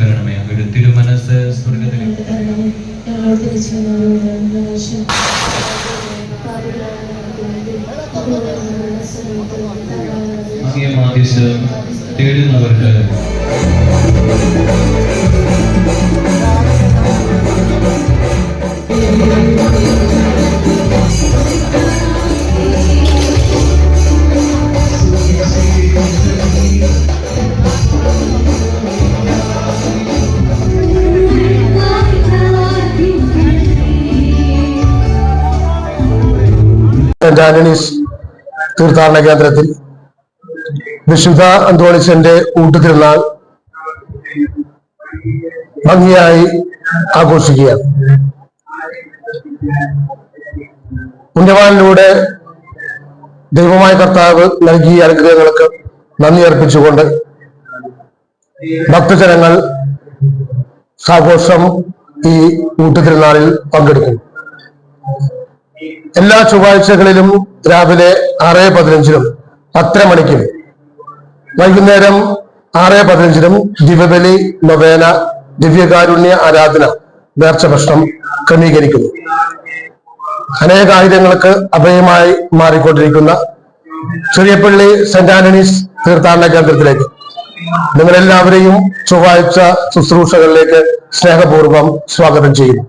വരണമേ ഒരു തിരുമനസ് സ്വർഗത്തിൽ അങ്ങേ മാധ്യസ്ഥ തേടുന്നവർക്ക് സെന്റ് ആന്റണീസ് തീർത്ഥാടന കേന്ദ്രത്തിൽ വിശുദ്ധ അന്തോണിസന്റെ കൂട്ടുതിരുന്നാൾ ഭംഗിയായി ആഘോഷിക്കുകയാണ് പുണ്യവാനിലൂടെ ദൈവമായ കർത്താവ് നൽകിയ അനുഗ്രഹങ്ങൾക്ക് നന്ദി അർപ്പിച്ചുകൊണ്ട് ഭക്തജനങ്ങൾ സാഘോഷം ഈ കൂട്ടുതിരുന്നാളിൽ പങ്കെടുക്കുന്നു എല്ലാ ചൊവ്വാഴ്ചകളിലും രാവിലെ ആറ് പതിനഞ്ചിനും പത്തര മണിക്കും വൈകുന്നേരം ആറ് പതിനഞ്ചിനും ദിവ്യബലി നൊവേന ദിവ്യകാരുണ്യ ആരാധന നേർച്ച ഭക്ഷണം ക്രമീകരിക്കുന്നു. അനേകായിരങ്ങൾക്ക് അഭയമായി മാറിക്കൊണ്ടിരിക്കുന്ന ചെറിയപ്പള്ളി സെന്റ് ആന്റണീസ് തീർത്ഥാടന കേന്ദ്രത്തിലേക്ക് നിങ്ങളെല്ലാവരെയും ചൊവ്വാഴ്ച ശുശ്രൂഷകളിലേക്ക് സ്നേഹപൂർവം സ്വാഗതം ചെയ്യുന്നു.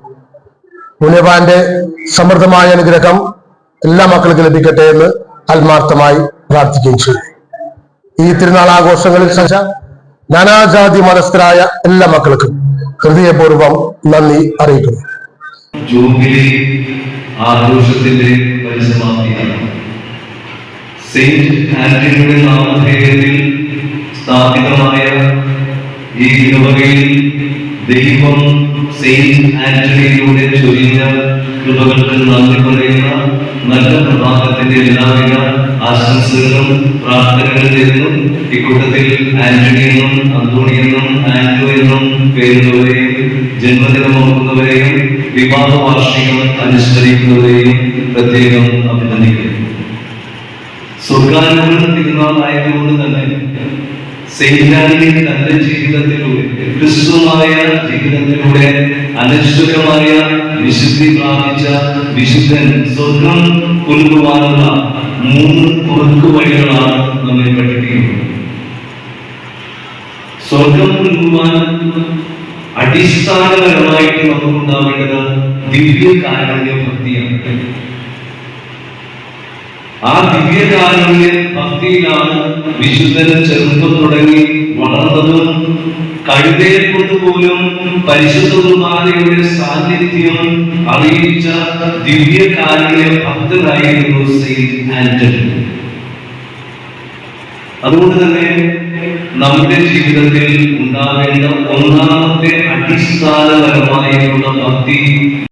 പുണ്യവാന്റെ സമൃദ്ധമായ അനുഗ്രഹം എല്ലാ മക്കൾക്കും ലഭിക്കട്ടെ എന്ന് ആത്മാർത്ഥമായി പ്രാർത്ഥിക്കുകയും ചെയ്യും ഈ തിരുനാൾ ആഘോഷങ്ങളിൽ സഞ്ച നാനാജാതി മതസ്ഥരായ എല്ലാ മക്കൾക്കും ഹൃദയപൂർവം നന്ദി അറിയിക്കുന്നു. ജൂബിലി ആഘോഷത്തിന്റെ സെയിന്റ് സ്ഥാപിതമായ ഈ ഇടവകയിൽ ദൈവം സെയിന്റ് ആന്റണിയിലൂടെ ചൊരിഞ്ഞ കൃപകൾക്ക് നന്ദി പറയുന്ന നല്ല പ്രഭാതത്തിന്റെ എല്ലാവിധ ആശംസകളും പ്രാർത്ഥനകളും നേരുന്നു ഇക്കൂട്ടത്തിൽ ആന്റണി എന്നും അന്തോണി എന്നും ആന്റോ എന്നും പേരുന്നവരെയും ജന്മദിനം ഓർക്കുന്നവരെയും വിവാഹ വാർഷികം അനുസ്മരിക്കുന്നവരെയും പ്രത്യേകം അഭിനന്ദിക്കുന്നു. സ്വർഗാനുകൂല തിരുനാളായതുകൊണ്ട് തന്നെ സെയിന്റാനി തന്റെ ജീവിതത്തിലൂടെ ക്രിസ്തുമായ ജീവിതത്തിലൂടെ അനശ്വരമായ വിശുദ്ധി പ്രാപിച്ച വിശുദ്ധൻ സ്വർഗം കൊല്ലുവാനുള്ള മൂന്ന് കുറുക്കു വഴികളാണ് നമ്മെ പഠിപ്പിക്കുന്നത്. സ്വർഗം കൊല്ലുവാൻ അടിസ്ഥാനപരമായിട്ട് നമുക്കുണ്ടാവേണ്ടത് ദിവ്യ കാരുണ്യ ഭക്തിയാണ്. ആ ദിവ്യകാരുണ്യ ഭക്തിയിലാണ് വിശുദ്ധൻ ചെറുപ്പം തുടങ്ങി വളർന്നതും കഴുതയെ കൊണ്ടുപോലും പരിശുദ്ധ സാന്നിധ്യം അറിയിച്ച ദിവ്യകാരുണ്യ ഭക്തരായിരുന്നു സെയിന്റ് ആന്റണി. അതുകൊണ്ട് തന്നെ നമ്മുടെ ജീവിതത്തിൽ ഉണ്ടാവേണ്ട ഒന്നാമത്തെ അടിസ്ഥാനപരമായിട്ടുള്ള ഭക്തി